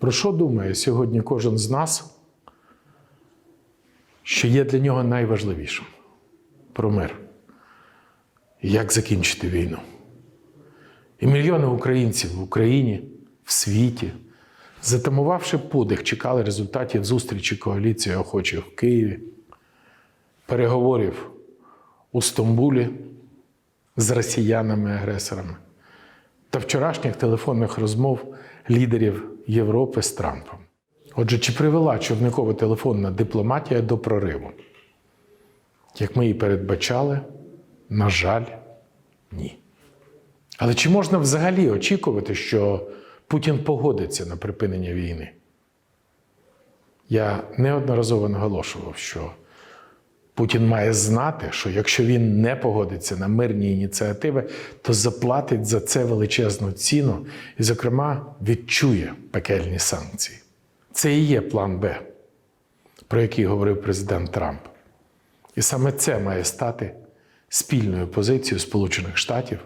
Про що думає сьогодні кожен з нас, що є для нього найважливішим? Про мир. Як закінчити війну? І мільйони українців в Україні, в світі, затамувавши подих, чекали результатів зустрічі коаліції охочих в Києві, переговорів у Стамбулі з росіянами-агресорами та вчорашніх телефонних розмов лідерів Європи з Трампом. Отже, чи привела човникова телефонна дипломатія до прориву? Як ми і передбачали, на жаль, ні. Але чи можна взагалі очікувати, що Путін погодиться на припинення війни? Я неодноразово наголошував, що Путін має знати, що якщо він не погодиться на мирні ініціативи, то заплатить за це величезну ціну і, зокрема, відчує пекельні санкції. Це і є план Б, про який говорив президент Трамп. І саме це має стати спільною позицією Сполучених Штатів,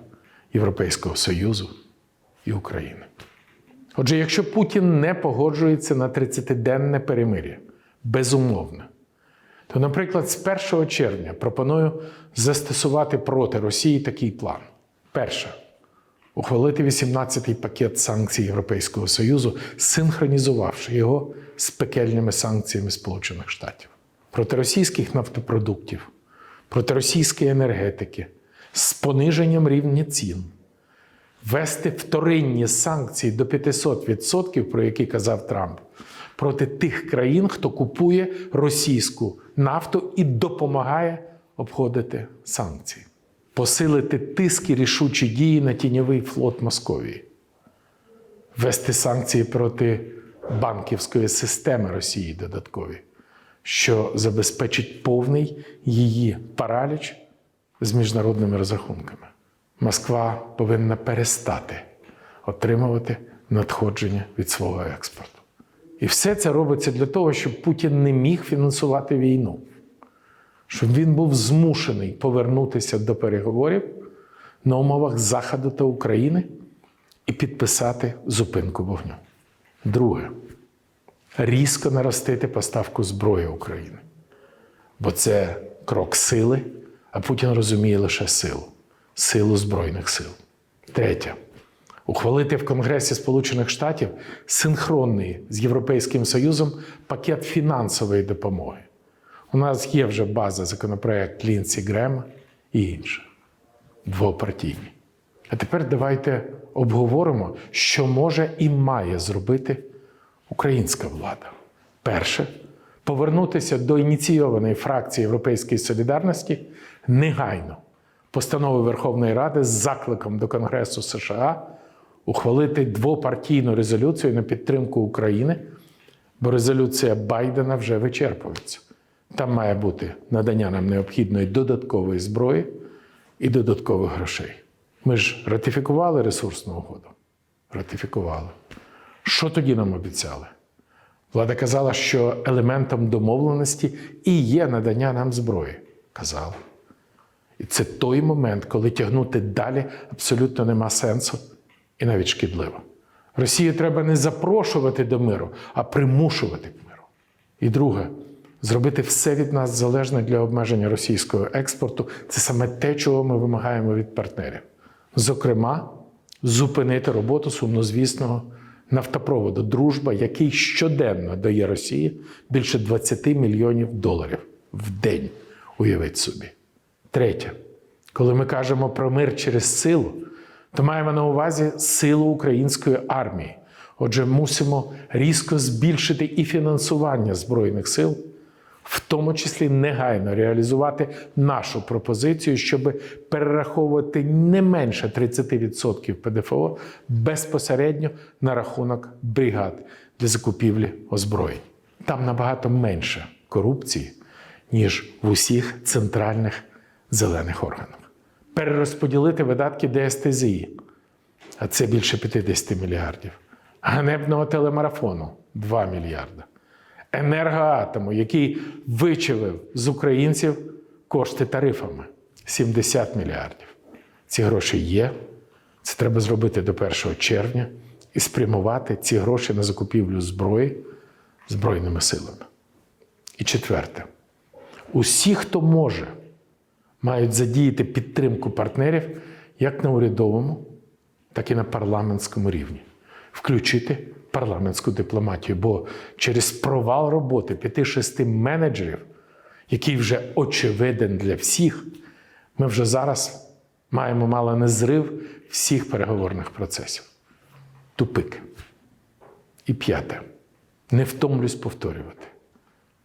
Європейського Союзу і України. Отже, якщо Путін не погоджується на 30-денне перемир'я, безумовне, то, наприклад, з 1 червня пропоную застосувати проти Росії такий план. Перше. Ухвалити 18-й пакет санкцій Європейського Союзу, синхронізувавши його з пекельними санкціями Сполучених Штатів. Проти російських нафтопродуктів, проти російської енергетики, з пониженням рівня цін, ввести вторинні санкції до 500%, про які казав Трамп, проти тих країн, хто купує російську нафту і допомагає обходити санкції, посилити тиск і рішучі дії на тіньовий флот Московії, ввести санкції проти банківської системи Росії додаткові, що забезпечить повний її параліч з міжнародними розрахунками. Москва повинна перестати отримувати надходження від свого експорту. І все це робиться для того, щоб Путін не міг фінансувати війну, щоб він був змушений повернутися до переговорів на умовах Заходу та України і підписати зупинку вогню. Друге, різко наростити поставку зброї України. Бо це крок сили, а Путін розуміє лише силу силу Збройних сил. Третє. Ухвалити в Конгресі Сполучених Штатів синхронний з Європейським Союзом пакет фінансової допомоги. У нас є вже база законопроект Лінсі Грема і інше. Двопартійні. А тепер давайте обговоримо, що може і має зробити українська влада. Перше повернутися до ініційованої фракції Європейської солідарності негайно постанови Верховної Ради з закликом до Конгресу США ухвалити двопартійну резолюцію на підтримку України, бо резолюція Байдена вже вичерпується. Там має бути надання нам необхідної додаткової зброї і додаткових грошей. Ми ж ратифікували ресурсну угоду? Ратифікували. Що тоді нам обіцяли? Влада казала, що елементом домовленості і є надання нам зброї. Казала. І це той момент, коли тягнути далі абсолютно нема сенсу і навіть шкідливо. Росію треба не запрошувати до миру, а примушувати к миру. І друге, зробити все від нас залежне для обмеження російського експорту це саме те, чого ми вимагаємо від партнерів. Зокрема, зупинити роботу сумнозвісного нафтопроводу Дружба, який щоденно дає Росії більше 20 мільйонів доларів в день. Уявіть собі. Третє, коли ми кажемо про мир через силу, то маємо на увазі силу української армії. Отже, мусимо різко збільшити і фінансування Збройних сил, в тому числі негайно реалізувати нашу пропозицію, щоб перераховувати не менше 30% ПДФО безпосередньо на рахунок бригад для закупівлі озброєнь. Там набагато менше корупції, ніж в усіх центральних зелених органах. Перерозподілити видатки ДСТЗІ, а це більше 50 мільярдів. Ганебного телемарафону 2 мільярда. Енергоатому, який вичавив з українців кошти тарифами 70 мільярдів. Ці гроші є. Це треба зробити до 1 червня, і спрямувати ці гроші на закупівлю зброї Збройними силами. І четверте, усі, хто може, мають задіяти підтримку партнерів як на урядовому, так і на парламентському рівні, включити парламентську дипломатію. Бо через провал роботи 5-6 менеджерів, який вже очевиден для всіх, ми вже зараз маємо мало не зрив всіх переговорних процесів. Тупик. І п'яте. Не втомлюсь повторювати.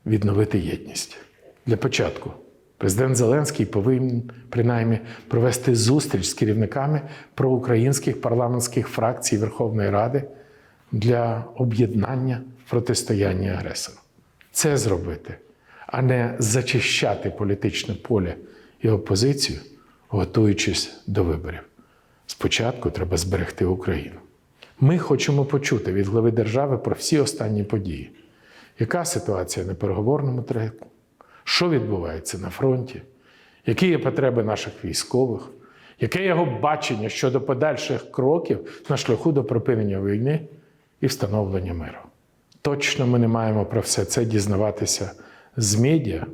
Відновити єдність. Для початку президент Зеленський повинен принаймні провести зустріч з керівниками проукраїнських парламентських фракцій Верховної Ради для об'єднання в протистоянні агресору. Це зробити, а не зачищати політичне поле і опозицію, готуючись до виборів. Спочатку треба зберегти Україну. Ми хочемо почути від глави держави про всі останні події. Яка ситуація на переговорному треку? Що відбувається на фронті? Які є потреби наших військових? Яке його бачення щодо подальших кроків на шляху до припинення війни і встановлення миру? Точно ми не маємо про все це дізнаватися з медіа.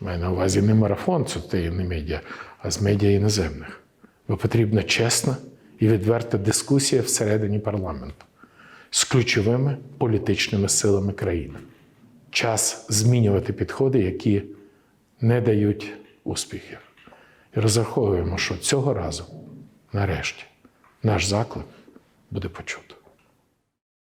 Маю на увазі не марафон, це не медіа, а з медіа іноземних. Бо потрібна чесна і відверта дискусія всередині парламенту з ключовими політичними силами країни. Час змінювати підходи, які не дають успіхів. І розраховуємо, що цього разу, нарешті, наш заклик буде почуто.